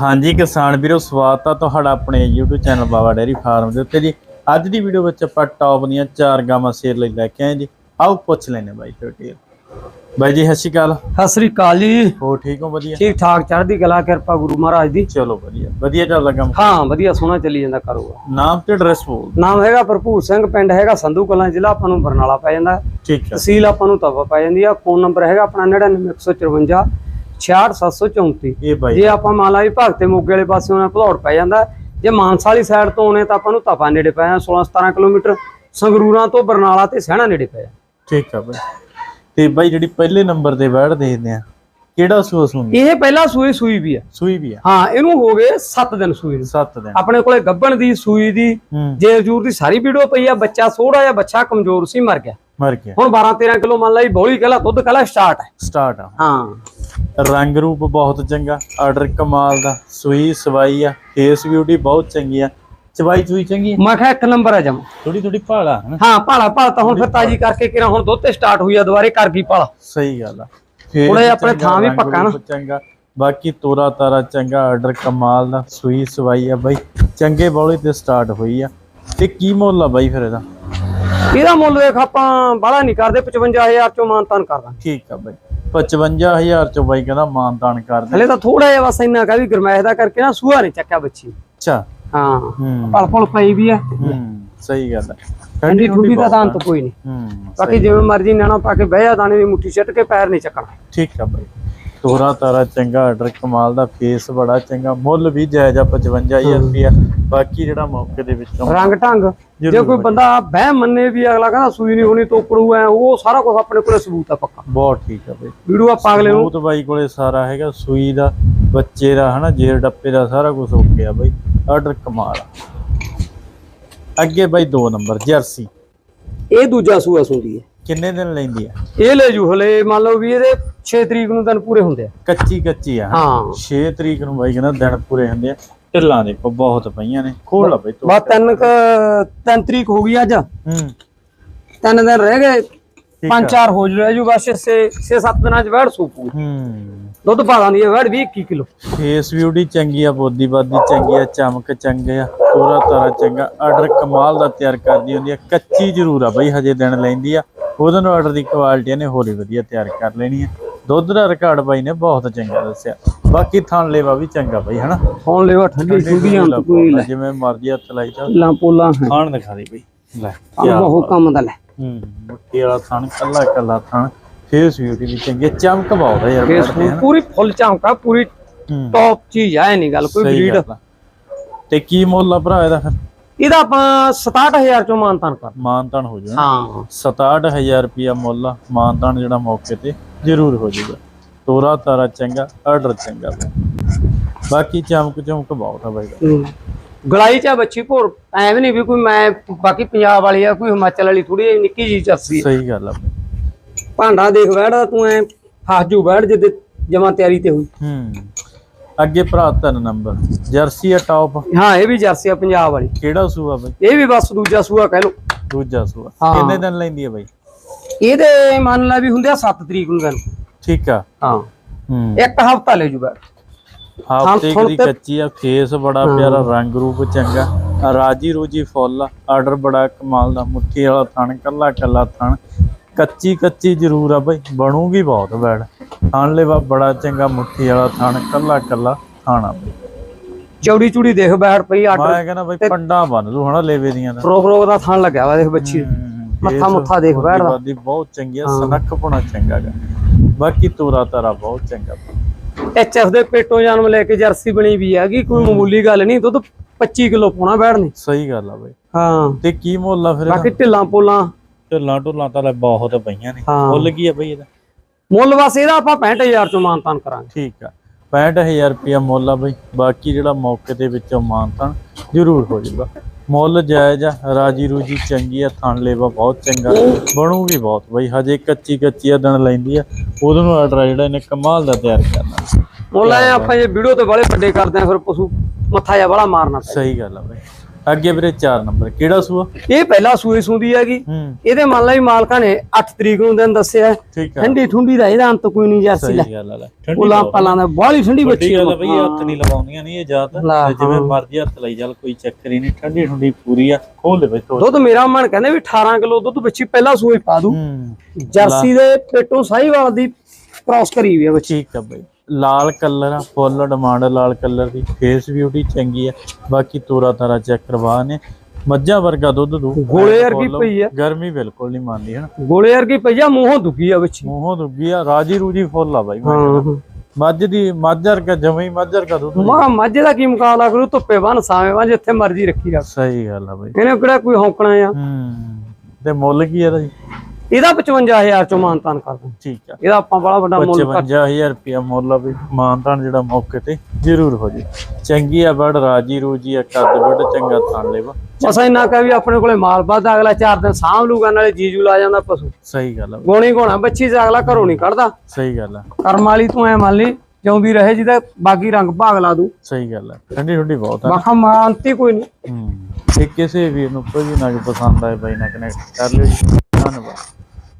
ਹਾਂਜੀ ਕਿਸਾਨ ਵੀਰੋ ਸਵਾਗਤ ਆ ਤੁਹਾਡਾ ਆਪਣੇ YouTube channel Baba dairy farm ਦੇ ਉੱਤੇ ਜੀ। ਅੱਜ ਦੀ ਵੀਡੀਓ ਵਿੱਚ ਆਪਾਂ ਟੌਪ ਦੀਆਂ ਚਾਰ ਗਾਵਾਂ ਸ਼ੇਰ ਲਈ ਲੈ ਕੇ ਆਏ ਜੀ। ਆਓ ਪੁੱਛ ਲੈਨੇ ਬਾਈ ਡਿਟੇਲ ਬਾਈ ਜੀ ਸਤਿ ਸ਼੍ਰੀ ਅਕਾਲ। ਸਤਿ ਸ੍ਰੀ ਅਕਾਲ ਜੀ। ਹੋ ਠੀਕ ਹੋ? ਵਧੀਆ? ਠੀਕ ਠਾਕ ਚੜ੍ਹਦੀ ਕਲਾ ਕਿਰਪਾ ਗੁਰੂ ਮਹਾਰਾਜ ਦੀ। ਚਲੋ ਵਧੀਆ। ਵਧੀਆ ਚੱਲਦਾ ਕੰਮ? ਹਾਂ ਵਧੀਆ ਸੋਹਣਾ ਚੱਲੀ ਜਾਂਦਾ ਕਾਰੋਬਾਰ। ਨਾਮ ਤੇ ਐਡਰੈਸ ਬੋਲ ਨਾਮ ਹੈਗਾ ਭਰਪੂਰ ਸਿੰਘ ਪਿੰਡ ਹੈਗਾ ਸੰਧੂ ਕਲਾਂ ਜ਼ਿਲ੍ਹਾ ਆਪਾਂ ਨੂੰ ਬਰਨਾਲਾ ਪੈ ਜਾਂਦਾ। ਠੀਕ ਹੈ। ਤਹਿਸੀਲ ਆਪਾਂ ਨੂੰ ਤਵਾ ਪੈ ਜਾਂਦੀ ਆ। ਫੋਨ ਨੰਬਰ ਹੈਗਾ ਆਪਣਾ 99154 66734 ਇਹ ਬਾਈ। ਜੇ ਆਪਾਂ ਮੰਨ ਲਾ ਵੀ ਭਗਤੇ ਮੋਗੇ ਵਾਲੇ ਪਾਸੇ ਉਹਨਾਂ ਭਲੌੜ ਪੈ ਜਾਂਦਾ। ਜੇ ਮਾਨਸਾ ਵਾਲੀ ਸਾਈਡ ਤੋਂ ਆਉਣੇ ਤਾਂ ਆਪਾਂ ਨੂੰ ਤਪਾ ਨੇੜੇ ਪੈ ਜਾਂਦਾ 16 17 ਕਿਲੋਮੀਟਰ। ਸੰਗਰੂਰਾਂ ਤੋਂ ਬਰਨਾਲਾ ਤੇ ਸਹਿਣਾ ਨੇੜੇ ਪੈ ਜਾਂਦਾ। ਠੀਕ ਆ ਬਾਈ। ਤੇ ਬਾਈ ਜਿਹੜੀ ਪਹਿਲੇ ਨੰਬਰ ਤੇ ਬੈਠ ਦੇਖਦੇ ਆ ਕਿਹੜਾ ਸੂਆ ਸੁਣੀ ਇਹ ਪਹਿਲਾ ਸੂਈ ਸੂਈ ਵੀ ਆ। ਸੂਈ ਵੀ ਆ। ਹਾਂ ਇਹਨੂੰ ਹੋ ਗਏ 7 ਦਿਨ ਸੂਈ ਨੂੰ 7 ਦਿਨ। ਆਪਣੇ ਕੋਲੇ ਗੱਬਣ ਦੀ ਸੂਈ ਦੀ ਜੇ ਹਜੂਰ ਦੀ ਸਾਰੀ ਵੀਡੀਓ ਪਈ ਆ ਬੱਚਾ ਥੋੜਾ ਜਿਹਾ ਬੱਚਾ ਕਮਜ਼ੋਰ ਸੀ ਮਰ ਗਿਆ। ਮਰ ਗਿਆ। ਹੁਣ 12 13 ਕਿਲੋ ਮੰਨ ਲਈ ਬੋਲੀ ਕਹਲਾ ਦੁੱਧ ਕਹਲਾ ਸਟਾਰਟ ਹੈ। ਸਟਾਰਟ ਆ। ਹਾਂ। ਰੰਗ ਰੂਪ ਬਹੁਤ ਚੰਗਾ ਆਰਡਰ ਕਮਾਲ ਦਾ ਸੂਈ ਸਵਾਈ ਆ ਫੇਸ ਬਿਊਟੀ ਬਹੁਤ ਚੰਗੀ ਆ। ਚਵਾਈ ਚੂਈ ਚੰਗੀ ਆ? ਮੈਂ ਕਿਹਾ ਇੱਕ ਨੰਬਰ ਹੈ ਜਮ। ਥੋੜੀ ਥੋੜੀ ਭਾਲਾ ਹੈ ਭਾਲਾ ਭਾਲਾ ਤਾਂ ਹੁਣ ਫਿਰ ਤਾਜੀ ਕਰਕੇ ਕਿਰਾ ਹੁਣ ਦੁੱਧ ਤੇ ਸਟਾਰਟ ਹੋਈ ਆ ਦੁਬਾਰੇ ਕਰ ਗਈ ਭਾਲਾ। ਸਹੀ ਗੱਲ ਆ। ਜਿਹਾ ਆਪਣੇ ਥਾਂ ਵੀ ਪੱਕਾ ਨਾ। ਚੰਗਾ ਬਾਕੀ ਤੋਰਾ ਤਾਰਾ ਚੰਗਾ ਆਰਡਰ ਕਮਾਲ ਦਾ ਸੂਈ ਸਵਾਈ ਆ ਬਾਈ। ਚੰਗੇ ਬੌਲੇ ਤੇ ਸਟਾਰਟ ਹੋਈ ਆ। ਤੇ ਕੀ ਮੁੱਲ ਆ ਬਾਈ ਫਿਰ ਇਹਦਾ? ਇਹਦਾ ਮੁੱਲ ਦੇਖ ਆਪਾਂ ਬਾਹਲਾ ਨਹੀਂ ਕਰਦੇ 55000 ਚੋਂ ਮਾਨਤਾਨ ਕਰਦਾ ਠੀਕ ਆ ਬਾਈ। 55000 ਚੋਂ ਬਾਈ ਕਹਿੰਦਾ ਮਾਨਤਾਨ ਕਰ ਦੇ। ਹਲੇ ਤਾਂ ਥੋੜਾ ਜਿਹਾ ਬਸ ਇੰਨਾ ਕਾ ਵੀ ਗਰਮੈਸ਼ ਦਾ ਕਰਕੇ ਨਾ ਸੂਹਾ ਨਹੀਂ ਚੱਕਿਆ ਬੱਚੀ। ਅੱਛਾ। ਹਾਂ। ਹੂੰ। ਪਲ ਪਲ ਪਈ ਵੀ ਆ। ਹੂੰ ਸਹੀ ਗੱਲ ਆ। ਠੰਡੀ ਠੁੰਡੀ ਦਾ ਤਾਂ ਕੋਈ ਨਹੀਂ। ਹੂੰ ਬਾਕੀ ਜਿਵੇਂ ਮਰਜ਼ੀ ਨਾਣਾ ਪਾ ਕੇ ਬਹਿ ਜਾ ਦਾਣੇ ਦੀ ਮੁੱਠੀ ਛੱਟ ਕੇ ਪੈਰ ਨਹੀਂ ਚੱਕਣਾ। ਠੀਕ ਆ ਬਾਈ। ਤੋਰਾ ਤਾਰਾ ਚੰਗਾ ਆਰਡਰ ਕਮਾਲ ਦਾ ਫੇਸ ਬੜਾ ਚੰਗਾ ਮੁੱਲ ਵੀ ਜਾਇਜ਼ ਆ 55000 ਰੁਪਿਆ ਬਾਕੀ ਜਿਹੜਾ ਮੌਕੇ ਦੇ ਵਿੱਚੋਂ ਰੰਗ ਢੰਗ। ਜੇ ਕੋਈ ਬੰਦਾ ਬਹਿ ਮੰਨੇ ਵੀ ਅਗਲਾ ਕਹਿੰਦਾ ਸੂਈ ਨਹੀਂ ਹੋਣੀ ਤੋਕੜੂ ਐ ਉਹ ਸਾਰਾ ਕੁਝ ਆਪਣੇ ਕੋਲੇ ਸਬੂਤ ਆ ਪੱਕਾ। ਬਹੁਤ ਠੀਕ ਆ ਬਾਈ। ਵੀਡੀਓ ਆਪਾਂ ਅਗਲੇ ਨੂੰ ਸਬੂਤ ਬਾਈ ਕੋਲੇ ਸਾਰਾ ਹੈਗਾ ਸੂਈ ਦਾ ਬੱਚੇ ਦਾ ਹਨਾ ਜੇਰ ਡੱਪੇ ਦਾ ਸਾਰਾ ਕੁਝ ਓਕੇ ਆ ਬਾਈ। ਆਰਡਰ ਕਮਾਲ ਅੱਗੇ ਬਾਈ 2 ਨੰਬਰ ਜਰਸੀ। ਇਹ ਦੂਜਾ ਸੂਆ ਸੁੰਦੀ ਹੈ। ਕਿੰਨੇ ਦਿਨ ਲੈਂਦੀ ਆ? ਇਹ ਲੈ ਜੂ ਹਲੇ ਮੰਨ ਲਓ ਵੀ ਇਹਦੇ 6 ਤਰੀਕ ਨੂੰ ਦਿਨ ਪੂਰੇ ਹੁੰਦੇ ਆ। ਕੱਚੀ ਕੱਚੀ ਆ? ਹਾਂ। 6 ਤਰੀਕ ਨੂੰ ਬਾਈ ਕਹਿੰਦਾ ਦਿਨ ਪੂਰੇ ਹੁੰਦੇ ਆ। ਢਿੱਲਾਂ ਦੇ ਬਹੁਤ ਪਈਆਂ ਨੇ। ਖੋਲ ਲਾ ਬਾਈ ਤੂੰ। ਬਸ ਤਿੰਨ ਕੁ ਤਿੰਨ ਤਰੀਕ ਹੋ ਗਈ ਅੱਜ। ਹੂੰ। ਤਿੰਨ ਦਿਨ ਰਹਿ ਗਏ। ਪੰਜ ਚਾਰ ਹੋ ਜੂ ਰਹਿ ਜੂ ਬਸ 6 6-7 ਦਿਨਾਂ ਚ ਵੜ ਸੂਪੂ ਹੂੰ। ਦੁੱਧ ਪਾ ਦਾਂਦੀ ਹੈ ਵੜ 20 21 ਕਿਲੋ। ਫੇਸ ਬਿਊਟੀ ਚੰਗੀ ਆ ਬੋਦੀ ਬਾਦੀ ਚੰਗੀ ਆ ਚਮਕ ਚੰਗੇ ਆ ਤੋਰਾ ਤਾਰਾ ਚੰਗਾ। ਆਰਡਰ ਕਮਾਲ ਦਾ ਤਿਆਰ ਕਰਦੀ ਹੁੰਦੀ ਆ। ਕੱਚੀ ਜ਼ਰੂਰ ਆ ਬਈ ਹਜੇ ਦਿਨ ਲੈਂਦੀ ਆ। ਉਹਦੇ ਨੂੰ ਆਰਡਰ ਦੀ ਕੁਆਲਿਟੀ ਨੇ ਹੋਰ ਹੀ ਵਧੀਆ ਤਿਆਰ ਕਰ ਲੈਣੀ ਆ ਦੁੱਧ ਦਾ ਰਿਕਾਰਡ ਬਾਈ ਨੇ ਬਹੁਤ ਚੰਗਾ ਦੱਸਿਆ। ਬਾਕੀ ਥਣ ਲੇਵਾ ਵੀ ਚੰਗਾ ਬਈ ਹਨਾ? ਹੁਣ ਲੈਵਾ ਠੰਡੀ ਠੰਡੀਆਂ ਕੋਈ ਲੈ। ਜਿਵੇਂ ਮਰਜ਼ੀ ਹੱਥ ਲਾਈ ਚਾ ਲਾਂ ਪੋਲਾਂ ਹੈ। ਥਣ ਦਿਖਾ ਦੇ ਬਈ। ਲੈ ਕੰਮ ਉਹ ਕੰਮ ਦਾ ਲੈ। ਹੂੰ ਮੁੱਠੀ ਵਾਲਾ ਥਣ ਕੱਲਾ ਕੱਲਾ ਥਣ। ਫੇਸ ਬਿਊਟੀ ਵੀ ਚੰਗੀ ਚਮਕ ਬਹੁਤ ਆ ਯਾਰ। ਪੂਰੀ ਫੁੱਲ ਚਮਕਾ ਪੂਰੀ ਹੂੰ। ਟੌਪ ਚੀਜ਼ ਆ ਨਹੀਂ ਗੱਲ ਕੋਈ ਬਰੀਡ। ਤੇ ਕੀ ਮੁੱਲ ਆ ਭਰਾ ਇਹਦਾ ਫਿਰ? ਇਹਦਾ ਆਪਾਂ 67000 ਚੋਂ ਮਾਨਤਾਨ ਕਰ ਮਾਨਤਾਨ ਹੋ ਜਾਊਗਾ ਹਾਂ। 67000 ਰੁਪਿਆ ਮੁੱਲ ਮਾਨਤਾਨ ਜਿਹੜਾ ਮੌਕੇ ਤੇ ਜ਼ਰੂਰ ਹੋ ਜਾਊਗਾ। ਤੋਰਾ ਤਾਰਾ ਚੰਗਾ ਆਰਡਰ ਚੰਗਾ। ਬਾਕੀ ਚਮਕ ਚਮਕ ਬਹੁਤ ਆ ਬਾਈ ਦਾ। ਗਲਾਈ ਚਾ ਬੱਚੀ ਭੋਰ ਐਵੇਂ ਨਹੀਂ ਵੀ ਕੋਈ ਮੈਂ ਬਾਕੀ ਪੰਜਾਬ ਵਾਲੀ ਆ ਕੋਈ ਹਿਮਾਚਲ ਵਾਲੀ ਥੋੜੀ ਜਿਹੀ ਨਿੱਕੀ ਜੀ ਚੱਸੀ ਸਹੀ ਗੱਲ ਆ। ਭਾਂਡਾ ਦੇਖ ਬੈਠ ਤੂੰ ਐ ਫਸ ਜੂ ਬੈਠ ਜਿੱਦੇ ਜਮਾ ਤਿਆਰੀ ਤੇ ਹੋਈ। ਹੂੰ। ਅੱਗੇ ਭਰਾ ਤਿੰਨ ਨੰਬਰ ਜਰਸੀ ਆ ਟੌਪ ਹਾਂ ਇਹ ਵੀ ਜਰਸੀ ਆ ਪੰਜਾਬ ਵਾਲੀ। ਕਿਹੜਾ ਸੂਆ ਬਾਈ? ਇਹ ਵੀ ਬਸ ਦੂਜਾ ਸੂਆ ਕਹਿ ਲੋ ਦੂਜਾ ਸੂਆ। ਕਿੰਨੇ ਦਿਨ ਲੈਂਦੀ ਆ ਬਾਈ? ਇਹਦੇ ਮੰਨ ਲੈ ਵੀ ਹੁੰਦੇ ਆ 7 ਤਰੀਕ ਨੂੰ ਦਿਨ ਠੀਕ ਆ। ਹਾਂ। ਇੱਕ ਹਫਤਾ ਲੈ ਜੂ ਬੈਠ ਹਫ਼ਤੇ ਦੀ ਕੱਚੀ ਆ ਫੇਸ ਬੜਾ ਪਿਆਰਾ ਰੰਗ ਰੂਪ ਚੰਗਾ। ਰਾਜੀ ਰੋਜੀ ਫੁੱਲ ਆਰਡਰ ਬੜਾ ਕਮਾਲ ਦਾ ਮੁੱਠੀ ਵਾਲਾ ਥਣ ਕੱਲਾ ਕੱਲਾ ਥਣ। ਕੱਚੀ ਕੱਚੀ ਜ਼ਰੂਰ ਆ ਬਈ ਬਣੂਗੀ ਬਹੁਤ ਬੈੜ। ਥਣ ਲੈਵਾ ਬੜਾ ਚੰਗਾ ਮੁੱਠੀ ਵਾਲਾ ਥਣ ਕੱਲਾ ਕੱਲਾ ਥਣ ਬਈ। ਚੌੜੀ ਚੂੜੀ ਦੇਖ ਬੈਠ ਪਈ ਆਟੋ ਮੈਂ ਕਹਿੰਦਾ ਬਈ ਪੰਡਾ ਬਣ ਲੂ ਹਣਾ ਲੇਵੇ ਦੀਆਂ ਦਾ ਰੋਕ ਰੋਕ ਦਾ ਥਣ ਲੱਗਿਆ ਵਾ ਦੇਖ ਬੱਚੀ। ਮੱਥਾ ਮੁੱਥਾ ਦੇਖ ਬੈਠਦਾ ਬਾਦੀ ਬਹੁਤ ਚੰਗੀ ਆ ਸਨੱਖ ਪੁਣਾ ਚੰਗਾ ਗਾ। ਬਾਕੀ ਤੋਰਾ ਤਾਰਾ ਬਹੁਤ ਚੰਗਾ। ਐਚਐਫ ਦੇ ਪੇਟੋਂ ਜਨਮ ਲੈ ਕੇ ਜਰਸੀ ਬਣੀ ਵੀ ਹੈਗੀ ਕੋਈ ਮਾਮੂਲੀ ਗੱਲ ਨਹੀਂ ਦੁੱਧ 25 ਕਿਲੋ ਪਾਉਣਾ ਬੈਠ ਸਹੀ ਗੱਲ ਆ ਬਈ। ਹਾਂ। ਤੇ ਕੀ ਮੁੱਲ ਆ ਫਿਰ? ਬਾਕੀ ਢਿੱਲਾਂ ਪੋਲਾਂ ਢਿੱਲਾਂ ਢੁੱਲਾਂ ਤਾਂ ਲੈ ਬਹੁਤ ਪਈਆਂ ਨੇ। ਹਾਂ। ਮੁੱਲ ਕੀ ਆ ਬਈ ਇਹਦਾ? ਮੁੱਲ ਬਸ ਇਹਦਾ ਆਪਾਂ 65000 ਚੋਂ ਮਾਨਤਾਨ ਕਰਾਂਗੇ। ਠੀਕ ਆ। 65000 ਰੁਪਇਆ ਮੁੱਲ ਆ ਬਈ। ਬਾਕੀ ਜਿਹੜਾ ਮੌਕੇ ਦੇ ਵਿੱਚੋਂ ਮਾਨਤਾਨ ਜ਼ਰੂਰ ਹੋ ਜਾਊਗਾ। ਮੁੱਲ ਜਾਇਜ਼ ਆ ਰਾਜੀ ਰੂਜੀ ਚੰਗੀ ਆ ਥਣ ਲੇਵਾ ਬਹੁਤ ਚੰਗਾ। ਬਣੂਗੀ ਬਹੁਤ ਬਈ। ਹਜੇ ਕੱਚੀ ਕੱਚੀ ਆ ਦਿਨ ਲੈਂਦੀ ਆ। ਉਹਦੋਂ ਨੂੰ ਆਰਡਰ ਜਿਹੜਾ ਇਹਨੇ ਕਮਾਲ ਦਾ ਤਿਆਰ ਕਰਨਾ। ਮੁੱਲ ਐ ਆਪਾਂ ਜੇ ਵੀਡੀਓ ਤੇ ਵਾਲੇ ਵੱਡੇ ਕਰਦੇ ਆ ਫਿਰ ਪਸ਼ੂ ਮੱਥਾ ਜਿਹਾ ਬੜਾ ਮਾਰਨਾ ਸਹੀ ਗੱਲ ਆ ਬਈ। ਅੱਗੇ ਵੀਰੇ 4 ਨੰਬਰ ਕਿਹੜਾ ਸੂਆ? ਇਹ ਪਹਿਲਾ ਸੂਏ ਸੂਦੀ ਹੈਗੀ। ਇਹਦੇ ਮੰਨ ਲਾ ਵੀ ਮਾਲਕਾਂ ਨੇ 8 ਤਰੀਕ ਨੂੰ ਦਿਨ ਦੱਸਿਆ ਠੀਕ ਆ। ਠੰਡੀ ਠੁੰਡੀ ਦਾ ਇਹਦਾ ਅੰਤ ਕੋਈ ਨਹੀਂ ਜਰਸੀ ਲੈ। ਆ ਉਲਾ ਪਲਾਂ ਦਾ ਬਾਹਲੀ ਠੰਡੀ ਬੱਚੀ ਗੱਲ ਆ ਬਈ ਹੱਥ ਨਹੀਂ ਲਵਾਉਂਦੀਆਂ ਨਹੀਂ ਇਹ ਜਾਤ। ਜਿਵੇਂ ਮਰਜ਼ੀ ਹੱਥ ਲਈ ਚੱਲ ਕੋਈ ਚੱਕਰ ਹੀ ਨਹੀਂ। ਠੰਡੀ ਠੰਡੀ ਪੂਰੀ ਆ ਖੋਲ ਦੇ ਬਈ ਥੋੜ੍ਹਾ। ਦੁੱਧ ਮੇਰਾ ਮਨ ਕਹਿੰਦੇ ਵੀ 18 ਕਿਲੋ ਦੁੱਧ ਬੱਚੀ ਪਹਿਲਾ ਸੂਏ ਪਾ ਦੂ। ਜਰਸੀ ਦੇ ਪੇਟੋਂ ਸਾਹੀਵਾਲ ਦੀ ਕ੍ਰਾਸ ਕਰੀ ਹੋਈ ਹੈ ਬੱਚੀ। ਠੀਕ ਆ ਬਈ। ਲਾਲ ਕਲਰ ਆ ਫੁੱਲ ਡਿਮਾਂਡ ਲਾਲ ਕਲਰ ਦੀ। ਫੇਸ ਬਿਊਟੀ ਚੰਗੀ ਆ ਬਾਕੀ ਤੋਰਾ ਤਾਰਾ ਚੈੱਕ ਕਰਵਾ ਨੇ। ਮੱਝਾਂ ਵਰਗਾ ਦੁੱਧ ਦੂ। ਗੋਲੇ ਵਰਗੀ ਪਈ ਆ। ਗਰਮੀ ਬਿਲਕੁਲ ਨਹੀਂ ਮੰਨਦੀ ਹਨ? ਗੋਲੇ ਵਰਗੀ ਪਈਆ ਮੂੰਹੋਂ ਦੁਖੀ ਆ ਬੱਚੀ ਮੂੰਹੋਂ ਦੁੱਗੀ ਆ ਰਾਜੀ ਰੂਜੀ ਫੁੱਲ ਆ ਬਾਈ ਮੱਝ ਦੀ ਮੱਝ ਵਰਗਾ ਜਮੇ ਹੀ ਮੱਝ ਵਰਗਾ ਦੁੱਧ ਮਾ ਮੱਝ ਦਾ ਕੀ ਮੁਕਾਬਲਾ ਕਰੂ? ਧੁੱਪੇ ਬੰਨ ਸਾਵੇਂ ਬੰਨ ਜਿੱਥੇ ਮਰਜ਼ੀ ਰੱਖੀ ਰੱਖ। ਸਹੀ ਗੱਲ ਆ ਬਾਈ। ਇਹਨੇ ਕਿਹੜਾ ਕੋਈ ਹੌਂਕਣਾ ਆ? ਹੂੰ ਤੇ ਮੁੱਲ ਕੀ ਇਹਦਾ ਜੀ? ਇਹਦਾ 55000 ਚੋਂ ਮਾਨਤਾਨ ਕਰ ਦਾਂ। ਠੀਕ ਆ। ਇਹਦਾ ਆਪਾਂ ਬੜਾ ਵੱਡਾ ਮੁੱਲ ਕਰ 55000 ਰੁਪਇਆ ਮੁੱਲ ਆ ਵੀ ਮਾਨਤਾਨ ਜਿਹੜਾ ਮੌਕੇ ਤੇ ਜ਼ਰੂਰ ਹੋ ਜੇ। ਚੰਗੀ ਆ ਬੜ ਰਾਜੀ ਰੂਜੀ ਆ ਕੱਦ ਬੜ ਚੰਗਾ ਥਣ ਲੈਵਾ ਬਸ ਇੰਨਾ ਕਹ ਵੀ ਆਪਣੇ ਕੋਲੇ ਮਾਲ ਵੱਧ ਅਗਲਾ ਚਾਰ ਦਿਨ ਸਾਂਭ ਲੂਗਾ ਨਾਲੇ ਜੀਜੂ ਲਾ ਜਾਂਦਾ ਪਸ਼ੂ। ਸਹੀ ਗੱਲ ਆ। ਗੋਣੀ ਗੋਣਾ ਬੱਚੀ ਚ ਅਗਲਾ ਘਰੋਂ ਨਹੀਂ ਕੱਢਦਾ। ਸਹੀ ਗੱਲ ਆ। ਕਰਮ ਵਾਲੀ ਤੂੰ ਐ ਮੰਨ ਲਈ ਜਿਉਂਦੀ ਰਹੇ ਜਿਹਦਾ ਬਾਗੀ ਰੰਗ ਭਾਗ ਲਾ ਦੂ। ਸਹੀ ਗੱਲ ਆ। ਠੰਡੀ ਠੰਡੀ ਬਹੁਤ ਆ। ਬਾਖਾ ਮਾਨਤੀ ਕੋਈ ਨਹੀਂ। ਹੂੰ। ਤੇ ਕਿਸੇ ਵੀਰ ਨੂੰ ਕੋਈ ਵੀ ਨਾ ਪਸੰਦ ਆਏ ਬਾਈ ਨਾਲ ਕਨੈਕਟ ਕਰ ਲਿਓ ਜੀ। ਧੰਨਵਾਦ।